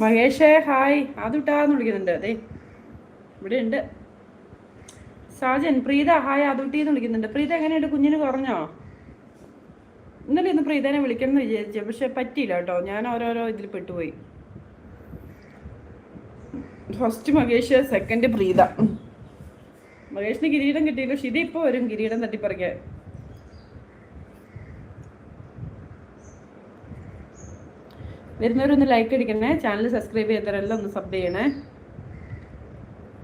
മഹേഷേ hi. ആദുട്ടാന്ന് വിളിക്കുന്നുണ്ട്. അതെ ഇവിടെ ഉണ്ട്. സാജൻ പ്രീത ഹായ് ആദുട്ടി എന്ന് വിളിക്കുന്നുണ്ട്. പ്രീത എങ്ങനെയുണ്ട്? കുഞ്ഞിന് കുറഞ്ഞോ? ഇന്നലെ ഇന്ന് പ്രീതനെ വിളിക്കണം എന്ന് വിചാരിച്ചു. പക്ഷെ പറ്റിയില്ല കേട്ടോ. ഞാൻ ഓരോരോ ഇതിൽ പെട്ടുപോയി. First Mahesh second Preetha. മഹേഷിന് കിരീടം കിട്ടിയില്ല. പക്ഷെ ഇതിപ്പോ വരും കിരീടം തട്ടിപ്പറിക്കാൻ. വരുന്നവരൊന്ന് ലൈക്ക് അടിക്കണേ. ചാനൽ സബ്സ്ക്രൈബ് ചെയ്തവരെല്ലാം ഒന്ന് സബ് ചെയ്യണേ.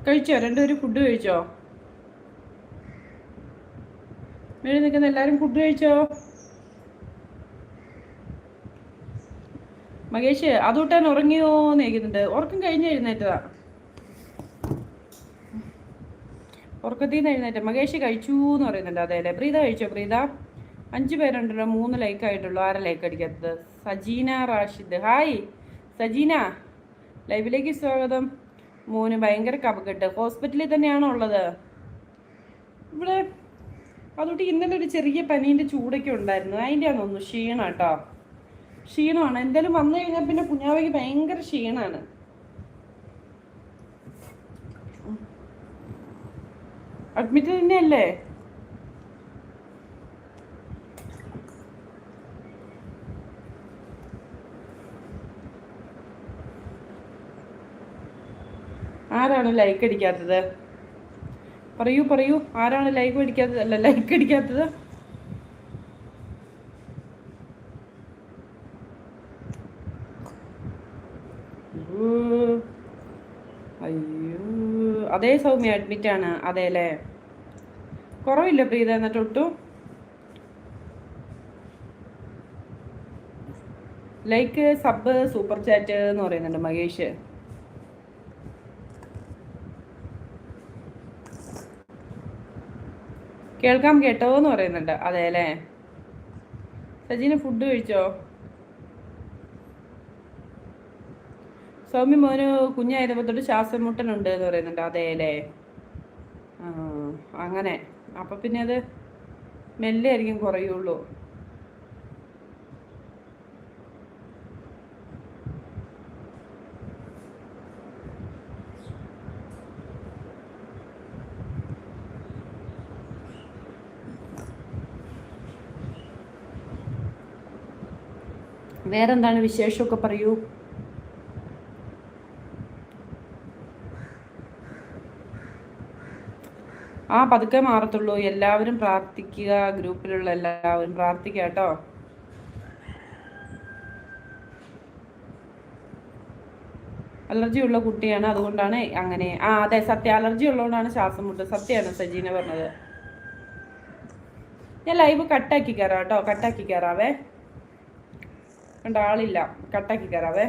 കഴിച്ചോ? രണ്ടുപേരും ഫുഡ് കഴിച്ചോ? വീട് നിൽക്കുന്ന എല്ലാവരും ഫുഡ് കഴിച്ചോ? മകേഷ് അതൂട്ടാൻ ഉറങ്ങിയോ എന്ന് ചോദിക്കുന്നുണ്ട്. ഉറക്കം കഴിഞ്ഞ് എഴുന്നേറ്റതാ. ഉറക്കത്തിൽ നിന്ന് എഴുന്നേറ്റ. മകേഷ് കഴിച്ചു എന്ന് പറയുന്നുണ്ട്. അതെ അല്ലേ? പ്രീത കഴിച്ചോ? പ്രീത? അഞ്ച് പേരുണ്ടല്ലോ മൂന്ന് ലൈക്ക് ആയിട്ടുള്ളൂ. ആരാ ലൈക്ക് അടിക്കാത്തത്? സജീന റാഷിദ്. ഹായ് സജീന. ലൈവിലേക്ക് സ്വാഗതം. മോന് ഭയങ്കര കപക്കെട്ട്. ഹോസ്പിറ്റലിൽ തന്നെയാണോ ഉള്ളത്? ഇവിടെ അതുകൊണ്ട് ഇന്നലെ ഒരു ചെറിയ പനീന്റെ ചൂടൊക്കെ ഉണ്ടായിരുന്നു. അതിന്റെ ആണെന്ന് ക്ഷീണം കേട്ടോ ക്ഷീണമാണ്. എന്തായാലും വന്നു കഴിഞ്ഞാൽ പിന്നെ കുഞ്ഞാവയ്ക്ക് ഭയങ്കര ക്ഷീണമാണ് അഡ്മിറ്റ് തന്നെയല്ലേ ആരാണ് ലൈക്ക് അടിക്കാത്തത്? പറയൂ പറയൂ. ആരാണ് ലൈക്ക് അടിക്കാത്തത്? അല്ല ലൈക്ക് അടിക്കാത്തത്. അയ്യോ. അതേ സൗമ്യ അഡ്മിറ്റ് ആണ്. അതെ അല്ലേ? കുറവില്ല പ്രീത എന്നിട്ട് ഒട്ടു? ലൈക്ക് സബ് സൂപ്പർ ചാറ്റ് എന്ന് പറയുന്നുണ്ട് മഹേഷ്. കേൾക്കാം കേട്ടോ എന്ന് പറയുന്നുണ്ട്. അതെ അല്ലേ സജീന ഫുഡ് കഴിച്ചോ? സൗമ്യ മോന് കുഞ്ഞായതുമ്പോൾ തൊട്ട് ശ്വാസം മുട്ടലുണ്ട് എന്ന് പറയുന്നുണ്ട്. അതെ അല്ലേ അങ്ങനെ. അപ്പം പിന്നെ അത് മെല്ലെ ആയിരിക്കും കുറയുള്ളൂ. വേറെന്താണ് വിശേഷമൊക്കെ പറയൂ? ആ പതുക്കെ മാറത്തുള്ളൂ. എല്ലാവരും പ്രാർത്ഥിക്കുക. ഗ്രൂപ്പിലുള്ള എല്ലാവരും പ്രാർത്ഥിക്കുക കേട്ടോ. അലർജി ഉള്ള കുട്ടിയാണ് അതുകൊണ്ടാണ് അങ്ങനെ. ആ അതെ സത്യ. അലർജി ഉള്ളതുകൊണ്ടാണ് ശ്വാസം മുട്ട്. സത്യമാണ് സജീന പറഞ്ഞത്. ഞാൻ ലൈവ് കട്ടാക്കി കയറാം കേട്ടോ. കട്ടാക്കി കയറാവേ കണ്ട ആളില്ല. കട്ടാക്കി കയറാവേ